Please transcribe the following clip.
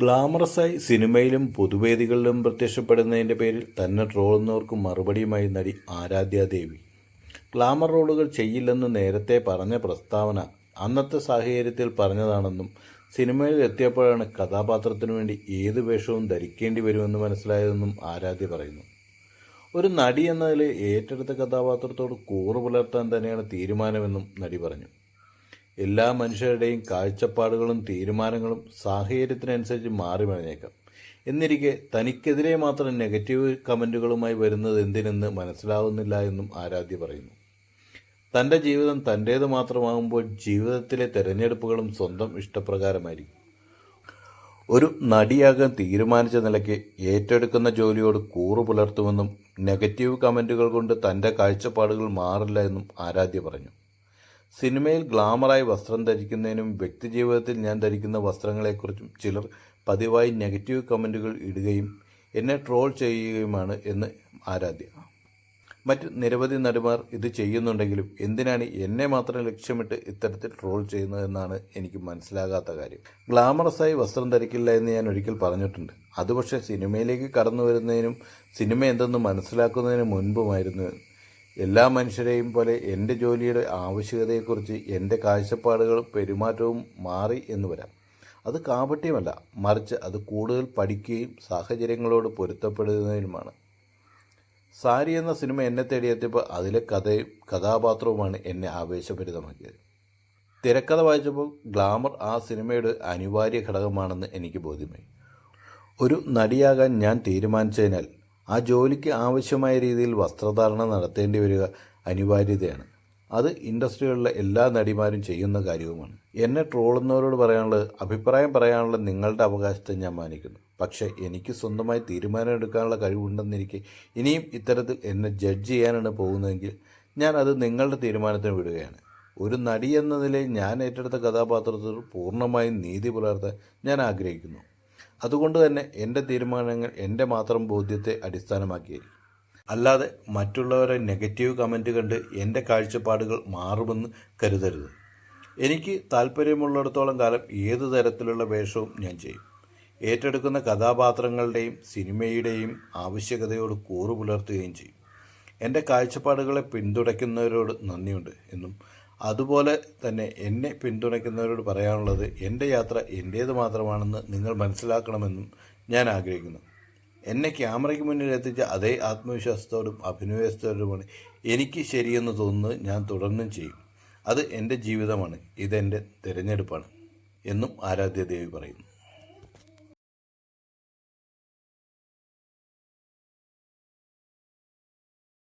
ഗ്ലാമറസായി സിനിമയിലും പൊതുവേദികളിലും പ്രത്യക്ഷപ്പെടുന്നതിന്റെ പേരിൽ തന്നെ ട്രോളുന്നവർക്ക് മറുപടിയുമായി നടി ആരാധ്യാദേവി ഗ്ലാമർ റോളുകൾ ചെയ്യില്ലെന്ന് നേരത്തെ പറഞ്ഞ പ്രസ്താവന അന്നത്തെ സാഹചര്യത്തിൽ പറഞ്ഞതാണെന്നും സിനിമയിൽ എത്തിയപ്പോഴാണ് കഥാപാത്രത്തിനു വേണ്ടി ഏത് വേഷവും ധരിക്കേണ്ടി വരുമെന്ന് മനസ്സിലായതെന്നും ആരാധ്യ പറയുന്നു. ഒരു നടി എന്നതിൽ ഏറ്റെടുത്ത കഥാപാത്രത്തോട് കൂറ് പുലർത്താൻ തന്നെയാണ് തീരുമാനമെന്നും നടി പറഞ്ഞു. എല്ലാ മനുഷ്യരുടെയും കാഴ്ചപ്പാടുകളും തീരുമാനങ്ങളും സാഹചര്യത്തിനനുസരിച്ച് മാറി മറിഞ്ഞേക്കാം. എന്നിരിക്കെ തനിക്കെതിരെ മാത്രം നെഗറ്റീവ് കമന്റുകളുമായി വരുന്നത് എന്തിനെന്ന് മനസ്സിലാവുന്നില്ല എന്നും ആരാധ്യ പറയുന്നു. തന്റെ ജീവിതം തന്റേത് മാത്രമാകുമ്പോൾ ജീവിതത്തിലെ തിരഞ്ഞെടുപ്പുകളും സ്വന്തം ഇഷ്ടപ്രകാരമായിരിക്കും. ഒരു നടിയാകാൻ തീരുമാനിച്ച നിലയ്ക്ക് ഏറ്റെടുക്കുന്ന ജോലിയോട് കൂറു പുലർത്തുമെന്നും നെഗറ്റീവ് കമന്റുകൾ കൊണ്ട് തന്റെ കാഴ്ചപ്പാടുകൾ മാറില്ല എന്നും ആരാധ്യ പറഞ്ഞു. സിനിമയിൽ ഗ്ലാമറായി വസ്ത്രം ധരിക്കുന്നതിനും വ്യക്തിജീവിതത്തിൽ ഞാൻ ധരിക്കുന്ന വസ്ത്രങ്ങളെക്കുറിച്ചും ചിലർ പതിവായി നെഗറ്റീവ് കമന്റുകൾ ഇടുകയും എന്നെ ട്രോൾ ചെയ്യുകയുമാണ് എന്ന് ആരാധ്യ. മറ്റ് നിരവധി നടിമാർ ഇത് ചെയ്യുന്നുണ്ടെങ്കിലും എന്തിനാണ് എന്നെ മാത്രം ലക്ഷ്യമിട്ട് ഇത്തരത്തിൽ ട്രോൾ ചെയ്യുന്നതെന്നാണ് എനിക്ക് മനസ്സിലാകാത്ത കാര്യം. ഗ്ലാമറസായി വസ്ത്രം ധരിക്കില്ല എന്ന് ഞാൻ ഒരിക്കൽ പറഞ്ഞിട്ടുണ്ട്. അത് പക്ഷേ സിനിമയിലേക്ക് കടന്നു വരുന്നതിനും സിനിമ എന്തെന്ന് മനസ്സിലാക്കുന്നതിന് മുൻപുമായിരുന്നു എല്ലാ മനുഷ്യരെയും പോലെ എന്റെ ജോലിയുടെ ആവശ്യകതയെക്കുറിച്ച് എന്റെ കാഴ്ചപ്പാടുകളും പെരുമാറ്റവും മാറി എന്ന് വരാം. അത് കാപട്യമല്ല മറിച്ച് അത് കൂടുതൽ പഠിക്കുകയും സാഹചര്യങ്ങളോട് പൊരുത്തപ്പെടുന്നതിനുമാണ്. സാരി എന്ന സിനിമ എന്നെ തേടിയെത്തിയപ്പോൾ അതിലെ കഥയും കഥാപാത്രവുമാണ് എന്നെ ആവേശഭരിതമാക്കിയത്. തിരക്കഥ വായിച്ചപ്പോൾ ഗ്ലാമർ ആ സിനിമയുടെ അനിവാര്യ ഘടകമാണെന്ന് എനിക്ക് ബോധ്യമായി. ഒരു നടിയാകാൻ ഞാൻ തീരുമാനിച്ചതിനാൽ ആ ജോലിക്ക് ആവശ്യമായ രീതിയിൽ വസ്ത്രധാരണം നടത്തേണ്ടി വരിക അനിവാര്യതയാണ്. അത് ഇൻഡസ്ട്രികളിലെ എല്ലാ നടിമാരും ചെയ്യുന്ന കാര്യവുമാണ്. എന്നെ ട്രോളുന്നവരോട് പറയാനുള്ളത് അഭിപ്രായം പറയാനുള്ള നിങ്ങളുടെ അവകാശത്തെ ഞാൻ മാനിക്കുന്നു. പക്ഷേ എനിക്ക് സ്വന്തമായി തീരുമാനം എടുക്കാനുള്ള കഴിവുണ്ടെന്നിരിക്കെ ഇനിയും ഇത്തരത്തിൽ എന്നെ ജഡ്ജ് ചെയ്യാനാണ് പോകുന്നതെങ്കിൽ ഞാൻ അത് നിങ്ങളുടെ തീരുമാനത്തിന് വിടുകയാണ്. ഒരു നടി എന്ന നിലയിൽ ഞാൻ ഏറ്റെടുത്ത കഥാപാത്രത്തിൽ പൂർണമായും നീതി പുലർത്താൻ ഞാൻ ആഗ്രഹിക്കുന്നു. അതുകൊണ്ട് തന്നെ എന്റെ തീരുമാനങ്ങൾ എന്റെ മാത്രം ബോധ്യത്തെ അടിസ്ഥാനമാക്കിയായിരിക്കും. അല്ലാതെ മറ്റുള്ളവരെ നെഗറ്റീവ് കമന്റ് കണ്ട് എന്റെ കാഴ്ചപ്പാടുകൾ മാറുമെന്ന് കരുതരുത്. എനിക്ക് താല്പര്യമുള്ളിടത്തോളം കാലം ഏത് തരത്തിലുള്ള വേഷവും ഞാൻ ചെയ്യും. ഏറ്റെടുക്കുന്ന കഥാപാത്രങ്ങളുടെയും സിനിമയുടെയും ആവശ്യകതയോട് കൂറു പുലർത്തുകയും ചെയ്യും. എന്റെ കാഴ്ചപ്പാടുകളെ പിന്തുണയ്ക്കുന്നവരോട് നന്ദിയുണ്ട് എന്നും അതുപോലെ തന്നെ എന്നെ പിന്തുണയ്ക്കുന്നവരോട് പറയാനുള്ളത് എന്റെ യാത്ര എന്റേത് മാത്രമാണെന്ന് നിങ്ങൾ മനസ്സിലാക്കണമെന്നും ഞാൻ ആഗ്രഹിക്കുന്നു. എന്നെ ക്യാമറയ്ക്ക് മുന്നിൽ എത്തിച്ച അതേ ആത്മവിശ്വാസത്തോടും അഭിനിവേശത്തോടുമാണ് എനിക്ക് ശരിയെന്ന് തോന്നുന്നത് ഞാൻ തുടർന്നും ചെയ്യും. അത് എന്റെ ജീവിതമാണ്. ഇതെന്റെ തിരഞ്ഞെടുപ്പാണ്. എന്നും ആരാധ്യ ദേവി പറയുന്നു.